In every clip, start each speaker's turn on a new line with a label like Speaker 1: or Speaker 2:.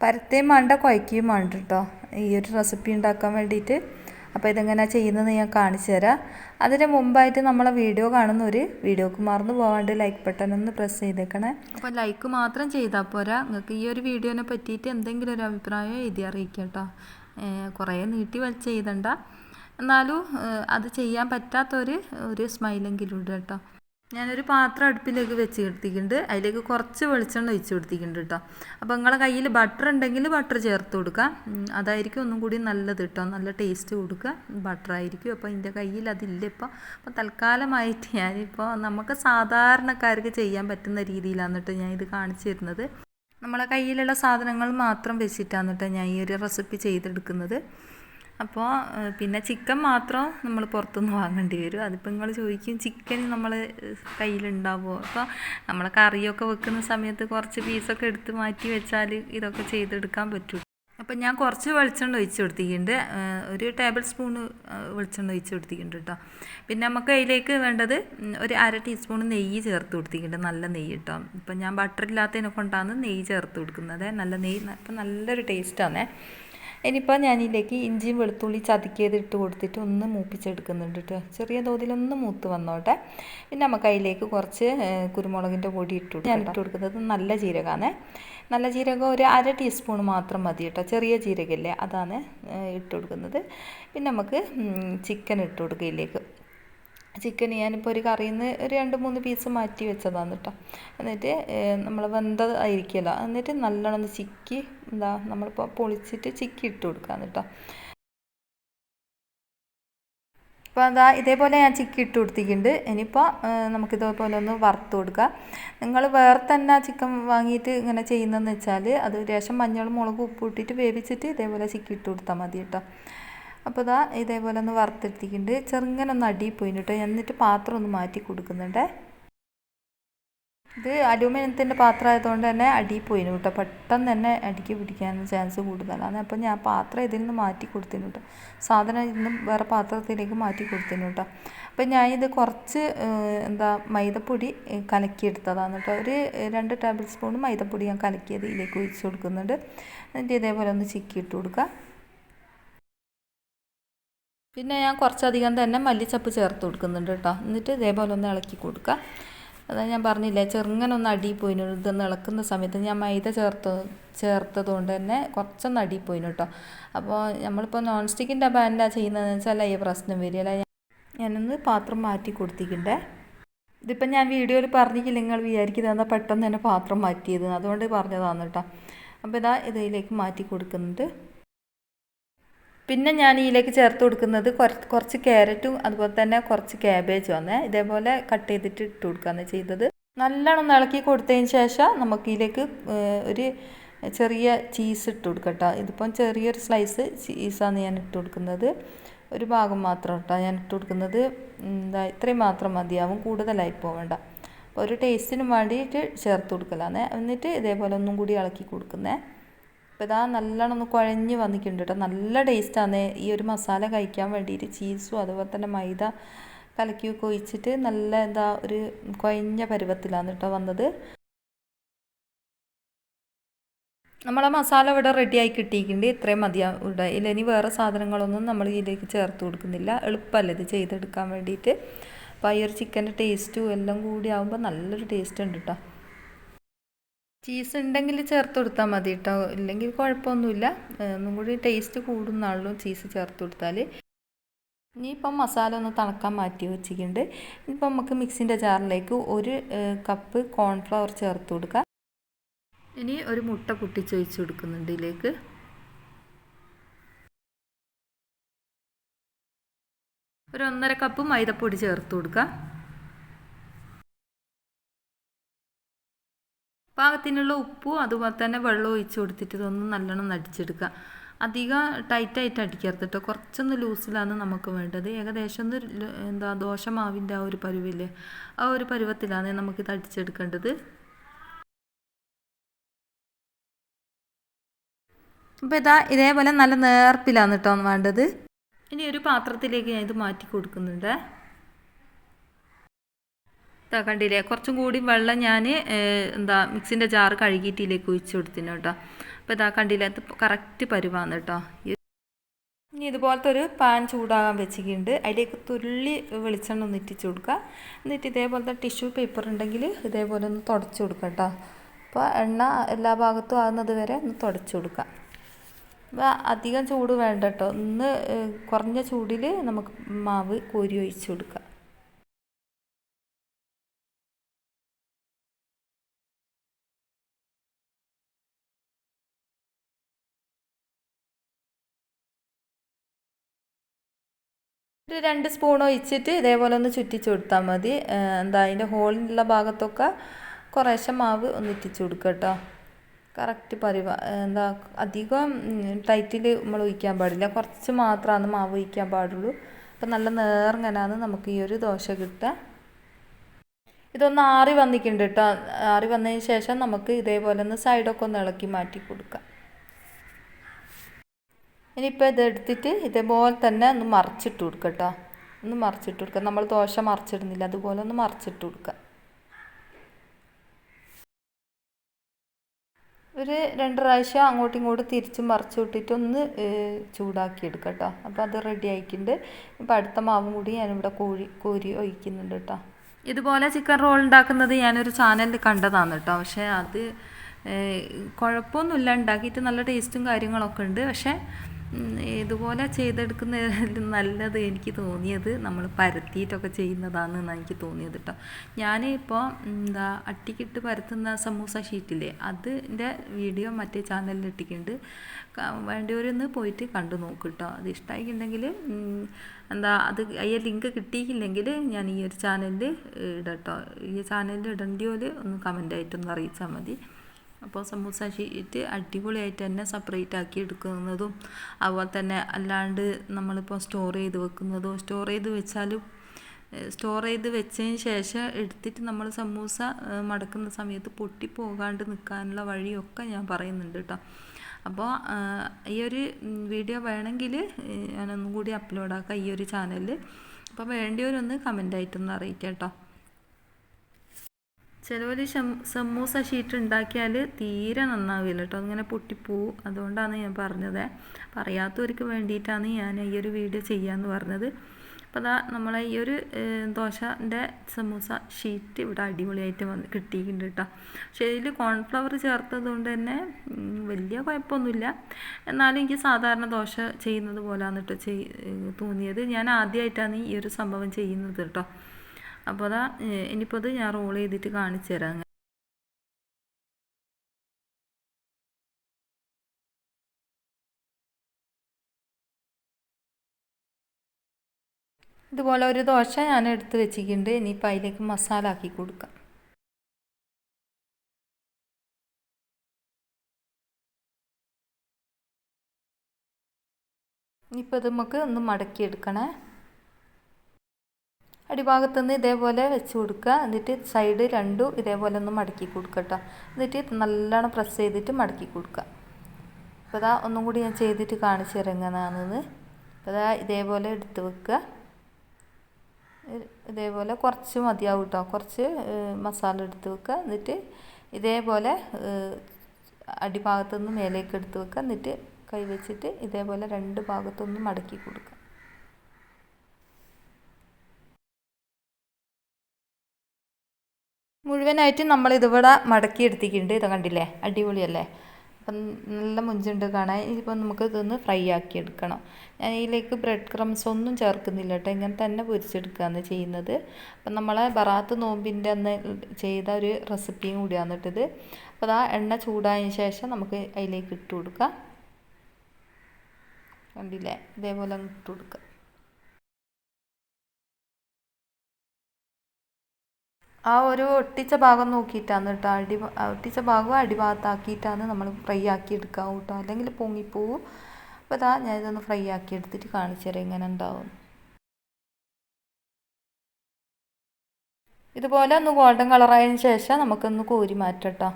Speaker 1: പരത്തേയും വേണ്ട കുഴക്കുകയും വേണ്ട കേട്ടോ ഈ ഒരു റെസിപ്പി ഉണ്ടാക്കാൻ വേണ്ടിയിട്ട് അപ്പോൾ ഇതെങ്ങനെ ചെയ്യുന്നത് ഞാൻ കാണിച്ചു തരാം. അതിന് മുമ്പായിട്ട് നമ്മളെ വീഡിയോ കാണുന്നവർ വീഡിയോക്ക് മറന്നു പോകാണ്ട് ലൈക്ക് ബട്ടൺ ഒന്ന് പ്രസ് ചെയ്തേക്കണേ. അപ്പോൾ ലൈക്ക് മാത്രം ചെയ്താൽ പോരാ. നിങ്ങൾക്ക് ഈ ഒരു വീഡിയോനെ പറ്റിയിട്ട് എന്തെങ്കിലും ഒരു അഭിപ്രായം എഴുതി അറിയിക്കാം കേട്ടോ കുറേ നീട്ടി വലിച്ച് ചെയ്തണ്ട. എന്നാലും അത് ചെയ്യാൻ പറ്റാത്തൊരു ഒരു സ്മൈലെങ്കിലും ഇടുക കേട്ടോ ഞാനൊരു പാത്രം അടുപ്പിലേക്ക് വെച്ച് കൊടുത്തിട്ടുണ്ട് അതിലേക്ക് കുറച്ച് വെളിച്ചെണ്ണ ഒഴിച്ച് കൊടുത്തിട്ടുണ്ട് കേട്ടോ അപ്പോൾ നിങ്ങളെ കയ്യിൽ ബട്ടർ ഉണ്ടെങ്കിൽ ബട്ടർ ചേർത്ത് കൊടുക്കുക. അതായിരിക്കും ഒന്നും കൂടി നല്ലത് കേട്ടോ നല്ല ടേസ്റ്റ് കൊടുക്കുക. ബട്ടർ ആയിരിക്കും. അപ്പോൾ എന്റെ കയ്യിൽ അതില്ല ഇപ്പോൾ അപ്പോൾ തൽക്കാലമായിട്ട് ഞാനിപ്പോൾ നമുക്ക് സാധാരണക്കാർക്ക് ചെയ്യാൻ പറ്റുന്ന രീതിയിലാണ് കേട്ടോ ഞാൻ ഇത് കാണിച്ചു തരുന്നത്. നമ്മളെ കയ്യിലുള്ള സാധനങ്ങൾ മാത്രം വെച്ചിട്ടാണ് കേട്ടോ ഞാൻ ഈ ഒരു റെസിപ്പി ചെയ്തെടുക്കുന്നത്. അപ്പോൾ പിന്നെ ചിക്കൻ മാത്രം നമ്മൾ പുറത്തുനിന്ന് വാങ്ങേണ്ടി വരും. അതിപ്പോൾ നിങ്ങൾ ചോദിക്കും ചിക്കൻ നമ്മൾ കയ്യിലുണ്ടാവുമോ അപ്പോൾ നമ്മൾ കറിയൊക്കെ വെക്കുന്ന സമയത്ത് കുറച്ച് പീസൊക്കെ എടുത്ത് മാറ്റി വെച്ചാൽ ഇതൊക്കെ ചെയ്തെടുക്കാൻ പറ്റും. അപ്പം ഞാൻ കുറച്ച് വെളിച്ചെണ്ണ ഒഴിച്ച് കൊടുത്തിട്ടുണ്ട്. ഒരു ടേബിൾ സ്പൂൺ വെളിച്ചെണ്ണ ഒഴിച്ച് കൊടുത്തിട്ടുണ്ട് കേട്ടോ പിന്നെ നമുക്ക് അതിലേക്ക് വേണ്ടത് ഒരു അര ടീസ്പൂൺ നെയ്യ് ചേർത്ത് കൊടുത്തിട്ടുണ്ട്. നല്ല നെയ്യ് കേട്ടോ ഇപ്പം ഞാൻ ബട്ടർ ഇല്ലാത്തതിനെ കൊണ്ടാണ് നെയ്യ് ചേർത്ത് കൊടുക്കുന്നത്. നല്ല നെയ്യ് അപ്പം നല്ലൊരു ടേസ്റ്റാണേ ഇനിയിപ്പോൾ ഞാനിതിലേക്ക് ഇഞ്ചിയും വെളുത്തുള്ളി ചതുക്കിയത് ഇട്ട് കൊടുത്തിട്ട് ഒന്ന് മൂപ്പിച്ചെടുക്കുന്നുണ്ട് കേട്ടോ ചെറിയ തോതിലൊന്ന് മൂത്ത് വന്നോട്ടെ. പിന്നെ നമുക്ക് അതിലേക്ക് കുറച്ച് കുരുമുളകിന്റെ പൊടി ഇട്ടു ഞാൻ ഇട്ട് കൊടുക്കുന്നത് നല്ല ജീരകമാണ് നല്ല ജീരകം ഒരു അര ടീസ്പൂൺ മാത്രം മതി കേട്ടോ ചെറിയ ജീരകല്ലേ അതാണ് ഇട്ട് കൊടുക്കുന്നത്. പിന്നെ നമുക്ക് ചിക്കൻ ഇട്ട് കൊടുക്കുക ഇതിലേക്ക്. ചിക്കൻ ഞാനിപ്പോൾ ഒരു കറിയിൽ നിന്ന് ഒരു രണ്ട് മൂന്ന് പീസ് മാറ്റി വെച്ചതാണ് കേട്ടോ. എന്നിട്ട് നമ്മൾ വെന്തത് ആയിരിക്കില്ല എന്നിട്ട് നല്ലോണം ചിക്കി എന്താ നമ്മളിപ്പോൾ പൊളിച്ചിട്ട് ചിക്കി ഇട്ട് കൊടുക്കാന്ന് കേട്ടോ. അപ്പോൾ അതാ ഇതേപോലെ ഞാൻ ചിക്കി ഇട്ട് കൊടുത്തിട്ടുണ്ട്. ഇനിയിപ്പോൾ നമുക്കിതേപോലെ ഒന്ന് വറുത്ത് കൊടുക്കുക നിങ്ങൾ വേറെ തന്നെ ചിക്കൻ വാങ്ങിയിട്ട് ഇങ്ങനെ ചെയ്യുന്നതെന്ന് വെച്ചാൽ അത് രേഷം മഞ്ഞൾ മുളക് ഉപ്പ് ഇട്ടിട്ട് വേവിച്ചിട്ട് ഇതേപോലെ ചിക്കി ഇട്ട് കൊടുത്താൽ മതി കേട്ടോ. അപ്പോൾ ഇതാ ഇതേപോലെ ഒന്ന് വറുത്തെടുത്തിട്ടുണ്ട്. ചെറുങ്ങനെ ഒന്ന് അടിയിൽ പോയിന് കേട്ടോ. എന്നിട്ട് പാത്രം ഒന്ന് മാറ്റി കൊടുക്കുന്നുണ്ട്. ഇത് അലൂമിനിയത്തിന്റെ പാത്രം ആയതുകൊണ്ട് തന്നെ അടിയിൽ പോയിന് കേട്ടോ. പെട്ടെന്ന് തന്നെ അടിക്ക് പിടിക്കാൻ ചാൻസ് കൂടുതലാണ്. അപ്പോൾ ഞാൻ പാത്രം ഇതിൽ നിന്ന് മാറ്റി കൊടുത്തിന് കേട്ടോ. സാധനം ഇന്നും വേറെ പാത്രത്തിലേക്ക് മാറ്റി കൊടുത്തിന് കേട്ടോ. ഞാൻ ഇത് കുറച്ച് എന്താ മൈദപ്പൊടി കലക്കിയെടുത്തതാണ് കേട്ടോ. ഒരു രണ്ട് ടേബിൾ സ്പൂൺ മൈദപ്പൊടി ഞാൻ കലക്കിയത് ഇതിലേക്ക് ഒഴിച്ച് കൊടുക്കുന്നുണ്ട്. എന്നിട്ട് ഇതേപോലെ ഒന്ന് ചിക്കി ഇട്ട് കൊടുക്കുക. പിന്നെ ഞാൻ കുറച്ചധികം തന്നെ മല്ലിച്ചപ്പ് ചേർത്ത് കൊടുക്കുന്നുണ്ട് കേട്ടോ. എന്നിട്ട് ഇതേപോലെ ഒന്ന് ഇളക്കി കൊടുക്കുക. അതാ ഞാൻ പറഞ്ഞില്ലേ ചെറുങ്ങനെ ഒന്ന് അടി പോയിന് ഇതൊന്ന് ഇളക്കുന്ന സമയത്ത് ഞാൻ മൈദ ചേർത്ത് ചേർത്തത് കൊണ്ട് തന്നെ കുറച്ചൊന്ന് അടി പോയിന് കേട്ടോ. അപ്പോൾ നമ്മളിപ്പോൾ നോൺ സ്റ്റിക്കിന്റെ പാനിലാണ് ചെയ്യുന്നതെന്ന് വെച്ചാൽ ഈ പ്രശ്നം വരില്ല ഞാനൊന്ന് പാത്രം മാറ്റി കൊടുത്തിട്ടുണ്ടേ. ഇതിപ്പോൾ ഞാൻ വീഡിയോയിൽ പറഞ്ഞിട്ടില്ല നിങ്ങൾ വിചാരിക്കുന്നത് പെട്ടെന്ന് തന്നെ പാത്രം മാറ്റിയത്. അതുകൊണ്ട് പറഞ്ഞതാണ് കേട്ടോ. അപ്പോൾ ഇതാ ഇതിലേക്ക് മാറ്റി കൊടുക്കുന്നുണ്ട്. പിന്നെ ഞാൻ ഇതിലേക്ക് ചേർത്ത് കൊടുക്കുന്നത് കുറച്ച് ക്യാരറ്റും അതുപോലെ തന്നെ കുറച്ച് ക്യാബേജും ആണ്. ഇതേപോലെ കട്ട് ചെയ്തിട്ട് ഇട്ട് കൊടുക്കുകയാണ് ചെയ്തത്. നല്ലോണം ഇളക്കി കൊടുത്തതിന് ശേഷം നമുക്ക് ഇതിലേക്ക് ഒരു ചെറിയ ചീസ് ഇട്ട് കൊടുക്കട്ടോ ഇതിപ്പം ചെറിയൊരു സ്ലൈസ് ചീസാണ് ഞാൻ ഇട്ട് കൊടുക്കുന്നത്. ഒരു ഭാഗം മാത്രം കേട്ടോ ഞാൻ ഇട്ട് കൊടുക്കുന്നത്. എന്താ ഇത്രയും മാത്രം മതിയാവും. കൂടുതലായി പോവേണ്ട. അപ്പോൾ ഒരു ടേസ്റ്റിന് വേണ്ടിയിട്ട് ചേർത്ത് കൊടുക്കലാണ്. എന്നിട്ട് ഇതേപോലെ ഒന്നും കൂടി ഇളക്കി കൊടുക്കുന്നേ. അപ്പോൾ ഇതാ നല്ലോണം ഒന്ന് കുഴഞ്ഞ് വന്നിട്ടുണ്ട് കേട്ടോ നല്ല ടേസ്റ്റാണ് ഈ ഒരു മസാല കഴിക്കാൻ വേണ്ടിയിട്ട് ചീസും അതുപോലെ തന്നെ മൈദ കലക്കി ഒഴിച്ചിട്ട് നല്ല എന്താ ഒരു കുഴഞ്ഞ പരുവത്തിലാണ് കേട്ടോ വന്നത്. നമ്മളെ മസാല ഇവിടെ റെഡിയായി കിട്ടിയിട്ടുണ്ട്. ഇത്രയും മതിയാവും ഇവിടെ ഇല്ല ഇനി വേറെ സാധനങ്ങളൊന്നും നമ്മൾ ഇതിലേക്ക് ചേർത്ത് കൊടുക്കുന്നില്ല. എളുപ്പമല്ല ഇത് ചെയ്തെടുക്കാൻ വേണ്ടിയിട്ട് അപ്പോൾ ഈ ഒരു ചിക്കന്റെ ടേസ്റ്റും എല്ലാം കൂടി ആകുമ്പോൾ നല്ലൊരു ടേസ്റ്റ് ഉണ്ട് കേട്ടോ ചീസ് ഉണ്ടെങ്കിൽ ചേർത്ത് കൊടുത്താൽ മതി കേട്ടോ ഇല്ലെങ്കിൽ കുഴപ്പമൊന്നുമില്ല. ഒന്നും കൂടി ടേസ്റ്റ് കൂടുന്നാണല്ലോ ചീസ് ചേർത്ത് കൊടുത്താൽ ഇനിയിപ്പം മസാല ഒന്ന് തണക്കാൻ മാറ്റി വെച്ചിട്ടുണ്ട്. ഇനിയിപ്പം നമുക്ക് മിക്സിന്റെ ജാറിലേക്ക് ഒരു കപ്പ് കോൺഫ്ലവർ ചേർത്ത് കൊടുക്കാം. ഇനി ഒരു മുട്ട പൊട്ടിച്ചൊഴിച്ച് കൊടുക്കുന്നുണ്ട് ഇതിലേക്ക്. ഒരു ഒന്നര കപ്പ് മൈദപ്പൊടി ചേർത്ത് കൊടുക്കാം. പാകത്തിനുള്ള ഉപ്പും അതുപോലെ തന്നെ വെള്ളം ഒഴിച്ച് കൊടുത്തിട്ട് ഇതൊന്ന് നല്ലോണം നടിച്ചെടുക്കുക. അധികം ടൈറ്റായിട്ട് അടിക്കരുത് കേട്ടോ. കുറച്ചൊന്ന് ലൂസിലാണ് നമുക്ക് വേണ്ടത്. ഏകദേശം ഒന്ന് എന്താ ദോശമാവിന്റെ ആ ഒരു പരുവില്ലേ? ആ ഒരു പരുവത്തിലാണ് നമുക്കിത് അടിച്ചെടുക്കേണ്ടത്. അപ്പോൾ ഇതാ ഇതേപോലെ നല്ല നേർപ്പിലാണ് കേട്ടോ വേണ്ടത്. ഇനി ഒരു പാത്രത്തിലേക്ക് ഞാൻ ഇത് മാറ്റി കൊടുക്കുന്നുണ്ട്. ഇതാ കണ്ടില്ലേ? കുറച്ചും കൂടി വെള്ളം ഞാൻ എന്താ മിക്സിന്റെ ജാറ് കഴുകിയിട്ടിലേക്ക് ഒഴിച്ചു കൊടുത്തിന് കേട്ടോ. അപ്പോൾ ഇതാ കണ്ടില്ലേ? അത് കറക്റ്റ് പരുവാണ് കേട്ടോ. ഇനി ഇതുപോലത്തെ ഒരു പാൻ ചൂടാകാൻ വെച്ചിട്ടുണ്ട്. അതിലേക്ക് തുള്ളി വെളിച്ചെണ്ണ ഒന്ന് ഇറ്റിച്ച് കൊടുക്കുക. എന്നിട്ട് ഇതേപോലത്തെ ടിഷ്യൂ പേപ്പർ ഉണ്ടെങ്കിൽ ഇതേപോലെ ഒന്ന് തുടച്ചു കൊടുക്കുക കേട്ടോ. അപ്പോൾ എണ്ണ എല്ലാ ഭാഗത്തും ആകുന്നത് വരെ ഒന്ന് തുടച്ചു കൊടുക്കുക. അപ്പോൾ അധികം ചൂട് വേണ്ട കേട്ടോ. ഒന്ന് കുറഞ്ഞ ചൂടിൽ നമുക്ക് മാവ് കോരി ഒഴിച്ചു കൊടുക്കുക. ഒരു രണ്ട് സ്പൂൺ ഒഴിച്ചിട്ട് ഇതേപോലെ ഒന്ന് ചുറ്റിച്ച് കൊടുത്താൽ മതി. എന്താ അതിന്റെ ഹോളിലുള്ള ഭാഗത്തൊക്കെ കുറേശ്ശെ മാവ് ഒന്ന് ഇറ്റിച്ച് കൊടുക്കുക കേട്ടോ കറക്റ്റ് പരിവ. എന്താ അധികം ടൈറ്റിൽ നമ്മൾ ഒഴിക്കാൻ പാടില്ല. കുറച്ച് മാത്രമാണ് മാവ് ഒഴിക്കാൻ പാടുള്ളൂ. അപ്പം നല്ല നേർങ്ങനാണ് നമുക്ക് ഈ ഒരു ദോശ കിട്ടുക ഇതൊന്ന് ആറി വന്നിട്ടുണ്ട് കേട്ടോ ആറി വന്നതിന് ശേഷം നമുക്ക് ഇതേപോലെ ഒന്ന് സൈഡൊക്കെ ഒന്ന് ഇളക്കി മാറ്റി കൊടുക്കാം. ഇനിയിപ്പോൾ ഇത് എടുത്തിട്ട് ഇതേപോലെ തന്നെ ഒന്ന് മറിച്ചിട്ട് കൊടുക്കുക കേട്ടോ ഒന്ന് മറിച്ചിട്ട് കൊടുക്കുക നമ്മൾ ദോശ മറിച്ചിടുന്നില്ല. അതുപോലെ ഒന്ന് മറിച്ചിട്ട് കൊടുക്കുക ഒരു രണ്ട് പ്രാവശ്യം അങ്ങോട്ടും ഇങ്ങോട്ടും തിരിച്ച് മറിച്ച് വിട്ടിട്ട് ഒന്ന് ചൂടാക്കി എടുക്കുക കേട്ടോ അപ്പോൾ അത് റെഡി ആയിട്ടുണ്ട്. ഇപ്പോൾ അടുത്ത മാവും കൂടി ഞാനിവിടെ കോഴി കോരി ഒഴിക്കുന്നുണ്ട് കേട്ടോ ഇതുപോലെ ചിക്കൻ റോൾ ഉണ്ടാക്കുന്നത് ഞാനൊരു ചാനലിൽ കണ്ടതാണ് കേട്ടോ പക്ഷേ അത് കുഴപ്പമൊന്നുമില്ല. ഉണ്ടാക്കിയിട്ട് നല്ല ടേസ്റ്റും കാര്യങ്ങളൊക്കെ ഉണ്ട്. പക്ഷേ ഇതുപോലെ ചെയ്തെടുക്കുന്ന നല്ലത് എനിക്ക് തോന്നിയത് നമ്മൾ പരത്തിയിട്ടൊക്കെ ചെയ്യുന്നതാണെന്ന് എനിക്ക് തോന്നിയത് കേട്ടോ ഞാനിപ്പോൾ എന്താ അട്ടിക്കിട്ട് പരത്തുന്ന സമൂസ ഷീറ്റില്ലേ അതിന്റെ വീഡിയോ മറ്റേ ചാനലിൽ ഇട്ടിട്ടുണ്ട്. വേണ്ടിയവരൊന്ന് പോയിട്ട് കണ്ടു നോക്കും കേട്ടോ അത് ഇഷ്ടമായിട്ടുണ്ടെങ്കിൽ എന്താ അത് അയ്യ ലിങ്ക് കിട്ടിയില്ലെങ്കിൽ ഞാൻ ഈ ഒരു ചാനലിൽ ഇടട്ടോ. ഈ ചാനലിൽ ഇടേണ്ടിയോൽ ഒന്ന് കമന്റായിട്ടൊന്ന് അറിയിച്ചാൽ മതി. അപ്പോൾ സമൂസ ഷീറ്റ് അടിപൊളിയായിട്ട് തന്നെ സെപ്പറേറ്റ് ആക്കി എടുക്കുന്നതും അതുപോലെ തന്നെ അല്ലാണ്ട് നമ്മളിപ്പോൾ സ്റ്റോർ ചെയ്ത് വെക്കുന്നതും. സ്റ്റോർ ചെയ്ത് വെച്ചാലും സ്റ്റോർ ചെയ്ത് വെച്ചതിന് ശേഷം എടുത്തിട്ട് നമ്മൾ സമൂസ മടക്കുന്ന സമയത്ത് പൊട്ടിപ്പോകാണ്ട് നിൽക്കാനുള്ള വഴിയൊക്കെ ഞാൻ പറയുന്നുണ്ട് കേട്ടോ. അപ്പോൾ ഈ ഒരു വീഡിയോ വേണമെങ്കിൽ ഞാനൊന്നും കൂടി അപ്ലോഡ് ആക്കാം ഈ ഒരു ചാനലിൽ അപ്പോൾ വേണ്ടിയവരൊന്ന് കമന്റായിട്ടൊന്ന് അറിയിക്കാം കേട്ടോ. ചിലവർ സമൂസ ഷീറ്റ് ഉണ്ടാക്കിയാൽ തീരെ നന്നാവില്ല കേട്ടോ അങ്ങനെ പൊട്ടിപ്പോവും അതുകൊണ്ടാണ് ഞാൻ പറഞ്ഞത്. പറയാത്തവർക്ക് വേണ്ടിയിട്ടാണ് ഞാൻ ഈ ഒരു വീഡിയോ ചെയ്യാമെന്ന് പറഞ്ഞത്. അപ്പോൾ അതാ നമ്മളെ ഈ ഒരു ദോശന്റെ സമൂസ ഷീറ്റ് ഇവിടെ അടിപൊളിയായിട്ട് വന്ന് കിട്ടിയിട്ടുണ്ട് കേട്ടോ പക്ഷേ ഇതിൽ കോൺഫ്ലവർ ചേർത്തത് കൊണ്ട് തന്നെ വലിയ കുഴപ്പമൊന്നുമില്ല. എന്നാലും എനിക്ക് സാധാരണ ദോശ ചെയ്യുന്നത് പോലെയാണ് കേട്ടോ തോന്നിയത്. ഞാൻ ആദ്യമായിട്ടാണ് ഈ ഒരു സംഭവം ചെയ്യുന്നത് കേട്ടോ അപ്പോൾ അതാ ഇനിയിപ്പോൾ അത് ഞാൻ റോൾ ചെയ്തിട്ട് കാണിച്ചു തരാം ഇതുപോലെ ഒരു ദോശ ഞാൻ എടുത്ത് വെച്ചിട്ടുണ്ട്. ഇനിയിപ്പോൾ അതിലേക്ക് മസാല ആക്കി കൊടുക്കാം. ഇനിയിപ്പോൾ ഇത് നമുക്ക് ഒന്ന് മടക്കിയെടുക്കണേ. അടിഭാഗത്തു നിന്ന് ഇതേപോലെ വെച്ച് കൊടുക്കുക. എന്നിട്ട് സൈഡ് രണ്ടും ഇതേപോലെ ഒന്ന് മടക്കി കൊടുക്കുക എന്നിട്ട് നല്ലോണം പ്രസ് ചെയ്തിട്ട് മടക്കി കൊടുക്കുക. അപ്പോൾ അതാ ഒന്നും കൂടി ഞാൻ ചെയ്തിട്ട് കാണിച്ചു ഇറങ്ങുന്നതാണെന്ന് അപ്പോൾ അതാ ഇതേപോലെ എടുത്ത് വെക്കുക. ഇതേപോലെ കുറച്ച് മതിയാവും കേട്ടോ കുറച്ച് മസാല എടുത്ത് വെക്കുക. എന്നിട്ട് ഇതേപോലെ അടിഭാഗത്തുനിന്ന് മേലേക്ക് എടുത്ത് വെക്കുക. എന്നിട്ട് കൈ വെച്ചിട്ട് ഇതേപോലെ രണ്ട് ഭാഗത്തൊന്നും മടക്കി കൊടുക്കുക. മുഴുവനായിട്ട് നമ്മൾ ഇതിവിടെ മടക്കി എടുത്തിട്ടുണ്ട്. ഇത് കണ്ടില്ലേ? അടിപൊളിയല്ലേ? അപ്പം നല്ല മുഞ്ചുണ്ട് കാണാൻ. ഇതിപ്പോൾ നമുക്ക് ഇതൊന്ന് ഫ്രൈ ആക്കി എടുക്കണം. ഞാൻ ഇതിലേക്ക് ബ്രെഡ് ക്രംസ് ഒന്നും ചേർക്കുന്നില്ല കേട്ടോ. ഇങ്ങനെ തന്നെ പൊരിച്ചെടുക്കുകയാണ് ചെയ്യുന്നത്. അപ്പം നമ്മളെ ബറാത്ത് നോമ്പിന്റെ അന്ന് ചെയ്ത ഒരു റെസിപ്പിയും കൂടിയാണ് ഇട്ടത് അപ്പോൾ ആ എണ്ണ ചൂടായതിന് ശേഷം നമുക്ക് അതിലേക്ക് ഇട്ട് കൊടുക്കാം. കണ്ടില്ലേ? ഇതേപോലെ ഇട്ട് കൊടുക്കുക ആ ഒരു ഒട്ടിച്ച ഭാഗം നോക്കിയിട്ടാണ് കേട്ടോ. അടി ഒട്ടിച്ച ഭാഗം അടിഭാഗത്താക്കിയിട്ടാണ് നമ്മൾ ഫ്രൈ ആക്കി എടുക്കുക കേട്ടോ. അല്ലെങ്കിൽ പൊങ്ങിപ്പോവും. അപ്പോൾ അതാ ഞാൻ ഇതൊന്ന് ഫ്രൈ ആക്കി എടുത്തിട്ട് കാണിച്ചു തരാം. ഇങ്ങനെ ഉണ്ടാവും. ഇതുപോലെ ഒന്ന് ഗോൾഡൻ കളറായതിന് ശേഷം നമുക്കൊന്ന് കോരി മാറ്റട്ടോ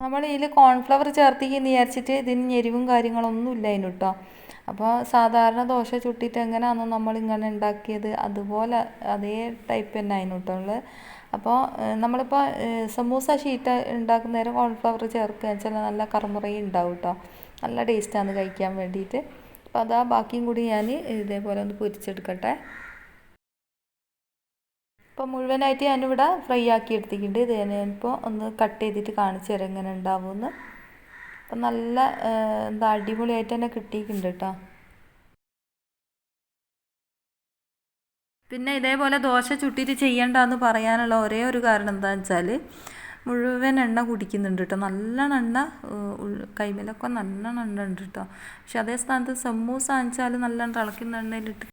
Speaker 1: നമ്മൾ ഇതിൽ കോൺഫ്ലവർ ചേർത്തിക്കെന്ന് വിചാരിച്ചിട്ട് ഇതിന് ഞെരിവും കാര്യങ്ങളൊന്നും ഇല്ല അതിന് കേട്ടോ. അപ്പോൾ സാധാരണ ദോശ ചുട്ടിട്ട് എങ്ങനെയാണോ നമ്മൾ ഇങ്ങനെ ഉണ്ടാക്കിയത് അതുപോലെ അതേ ടൈപ്പ് തന്നെ അതിന് കേട്ടോ അപ്പോൾ നമ്മളിപ്പോൾ സമൂസ ഷീറ്റ് ഉണ്ടാക്കുന്ന നേരം കോൺഫ്ലവർ ചേർക്കുക വെച്ചാൽ നല്ല കറുമുറയും ഉണ്ടാവും കേട്ടോ നല്ല ടേസ്റ്റാണ് കഴിക്കാൻ വേണ്ടിയിട്ട് അപ്പോൾ അതാ ബാക്കിയും കൂടി ഞാൻ ഇതേപോലെ ഒന്ന് പൊരിച്ചെടുക്കട്ടെ. ഇപ്പോൾ മുഴുവനായിട്ട് ഞാനിവിടെ ഫ്രൈ ആക്കി എടുത്തിട്ടുണ്ട്. ഇത് ഞാനിപ്പോൾ ഒന്ന് കട്ട് ചെയ്തിട്ട് കാണിച്ചു തരാം എങ്ങനെ ഉണ്ടാവുമെന്ന് അപ്പം നല്ല എന്താ അടിപൊളിയായിട്ട് തന്നെ കിട്ടിയിട്ടുണ്ട് കേട്ടോ. പിന്നെ ഇതേപോലെ ദോശ ചുട്ടിട്ട് ചെയ്യണ്ടെന്ന് പറയാനുള്ള ഒരേ ഒരു കാരണം എന്താണെന്ന് വെച്ചാൽ മുഴുവൻ എണ്ണ കുടിക്കുന്നുണ്ട് കേട്ടോ. നല്ലോണം എണ്ണ കൈമേലൊക്കെ നല്ലോണം എണ്ണ ഉണ്ട് കേട്ടോ. പക്ഷെ അതേ സ്ഥാനത്ത് സമൂസ വെച്ചാൽ നല്ലോണം തിളക്കുന്ന എണ്ണയിലിട്ട്